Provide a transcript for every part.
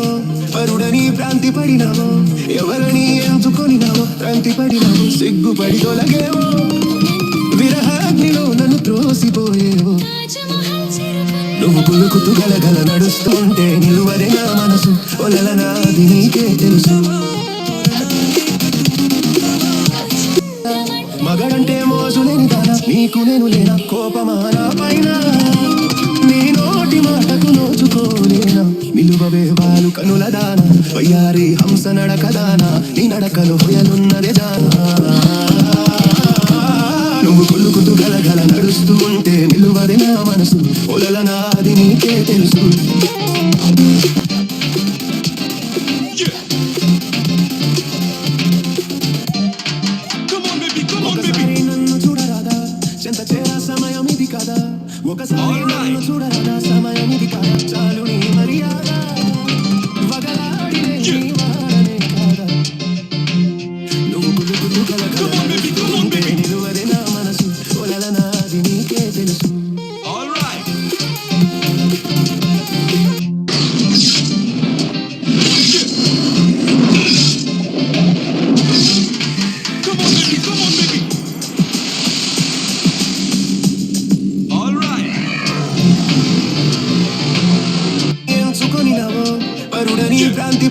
పడినావో? పరుడని భ్రాంతి పడినావో? ఎవరని ఎంచుకొనినావో? భ్రాంతి పడినావో? సిగ్గుపడి తొలగేవో? విరహాగ్నిలో నన్ను త్రోసిపోయేవో? నువ్వు పులుకుతూ గలగల నడుస్తుంటే నిలువరే నా మనసు. ఒలల నాది నీకే తెలుసు. మగడంటే మోజులేని దానా నీకు నేను లేనా? కోపమా నా పైన? నీ నోటి మాటకు నోచుకోలేనా? నిలువవేవ? కనుల దాన. వయ్యారి హంస నడక దానా. నీ నడకలు హొయలున్నదే దాన. నువ్వు కులుకుతూ గలగల నడుస్తూ ఉంటే నిలువది నా మనసు. ఒలల నాది నీకే తెలుసు.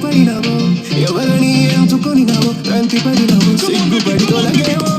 పడినావో ఎవరని ఎంచుకొనినావో భ్రాంతి పడినావో సిగ్గుపడి తొలగేవో విరహాగ్నిలో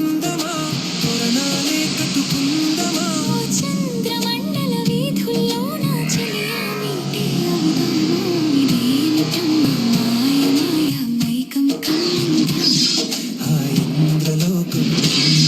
Thank you.